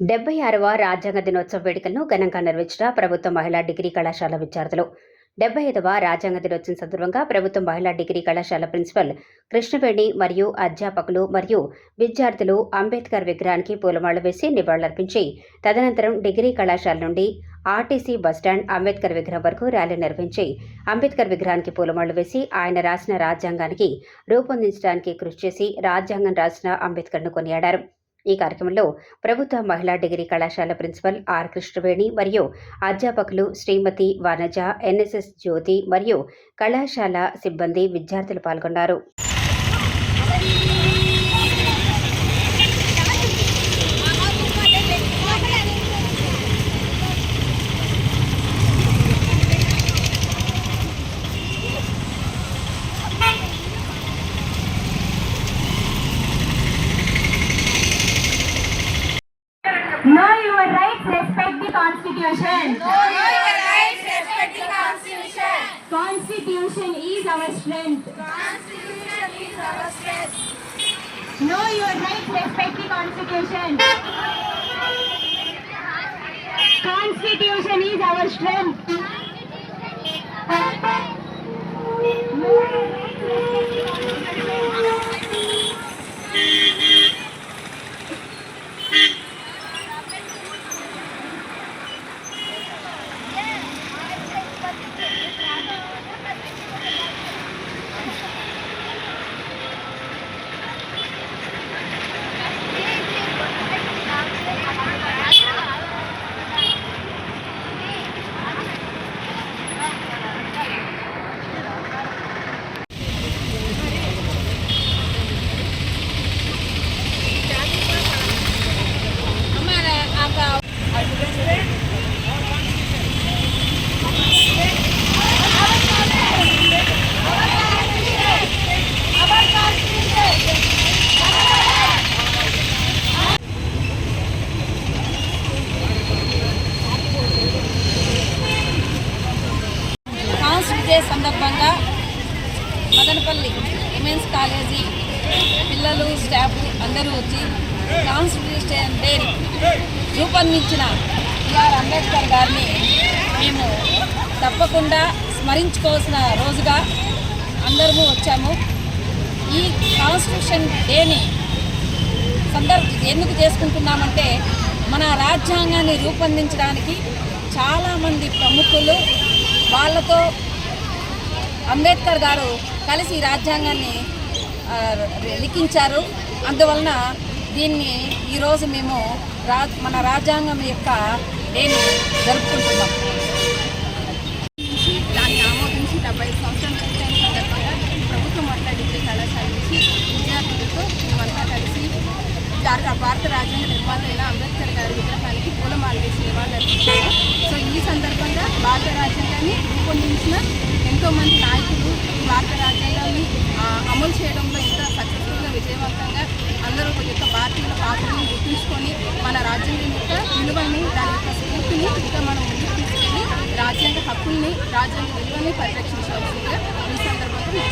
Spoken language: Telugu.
డెబ్బై ఆరవ రాజ్యాంగ దినోత్సవ వేడుకలను ఘనంగా నిర్వహించిన ప్రభుత్వ మహిళా డిగ్రీ కళాశాల విద్యార్థులు. డెబ్బై ఐదవ రాజ్యాంగ దినోత్సవం సందర్భంగా ప్రభుత్వ మహిళా డిగ్రీ కళాశాల ప్రిన్సిపల్ కృష్ణవేణి మరియు అధ్యాపకులు మరియు విద్యార్థులు అంబేద్కర్ విగ్రహానికి పూలమాల వేసి నివాళులర్పించి తదనంతరం డిగ్రీ కళాశాల నుండి ఆర్టీసీ బస్టాండ్ అంబేద్కర్ విగ్రహం వరకు ర్యాలీ నిర్వహించి అంబేద్కర్ విగ్రహానికి పూలమాలు వేసి ఆయన రాసిన రాజ్యాంగానికి రూపొందించడానికి కృషి చేసి రాజ్యాంగం రాసిన అంబేద్కర్ను కొనియాడారు. ఈ కార్యక్రమంలో ప్రభుత్వ మహిళా డిగ్రీ కళాశాల ప్రిన్సిపల్ ఆర్ కృష్ణవేణి మరియు అధ్యాపకులు శ్రీమతి వనజ ఎన్ఎస్ఎస్ జ్యోతి మరియు కళాశాల సిబ్బంది విద్యార్థులు పాల్గొన్నారు. Constitution. Know your rights, respect the constitution. Constitution is our strength. Constitution is our strength. Know your rights, respect the constitution. Constitution is our strength. Know your rights, respect సందర్భంగా మదనపల్లి ఉమెన్స్ కాలేజీ పిల్లలు స్టాఫ్ అందరూ వచ్చి కాన్స్టిట్యూషన్ డే రూపొందించిన బిఆర్ అంబేద్కర్ గారిని మేము తప్పకుండా స్మరించుకోవాల్సిన రోజుగా అందరము వచ్చాము. ఈ కాన్స్టిట్యూషన్ డేని సందర్భ ఎందుకు చేసుకుంటున్నామంటే మన రాజ్యాంగాన్ని రూపొందించడానికి చాలామంది ప్రముఖులు వాళ్ళతో అంబేద్కర్ గారు కలిసి రాజ్యాంగాన్ని లిఖించారు. అందువలన దీన్ని ఈరోజు మేము రా మన రాజ్యాంగం యొక్క డేని జరుపుకుంటున్నాం. దాన్ని ఆమోదించి డెబ్బై సంవత్సరాలు పూర్తయిన సందర్భంగా ప్రభుత్వం మహిళా డిగ్రీ కళాశాల నుంచి విద్యార్థులతో మేమంతా కలిసి భారత భారత రాజ్యాంగ నిర్మాత అయిన అంబేద్కర్ గారి విగ్రహానికి పూలమాల వేసి నివాళులర్పించాము. సో ఈ సందర్భంగా భారత రాజ్యాంగాన్ని రూపొందించిన ఎంతోమంది నాయకులు భారత రాజ్యాంగాన్ని అమలు చేయడంలో ఇంత సక్సెస్ఫుల్గా విజయవంతంగా అందరూ ఒక యొక్క భారతీయుల పాత్రను గుర్తుంచుకొని మన రాజ్యాంగం యొక్క విలువని దాని యొక్క స్ఫూర్తిని ఇంకా మనం ముందుకు తీసుకెళ్ళి రాజ్యాంగ హక్కుల్ని రాజ్యాంగ విలువని పరిరక్షించవలసిందిగా ఈ సందర్భంగా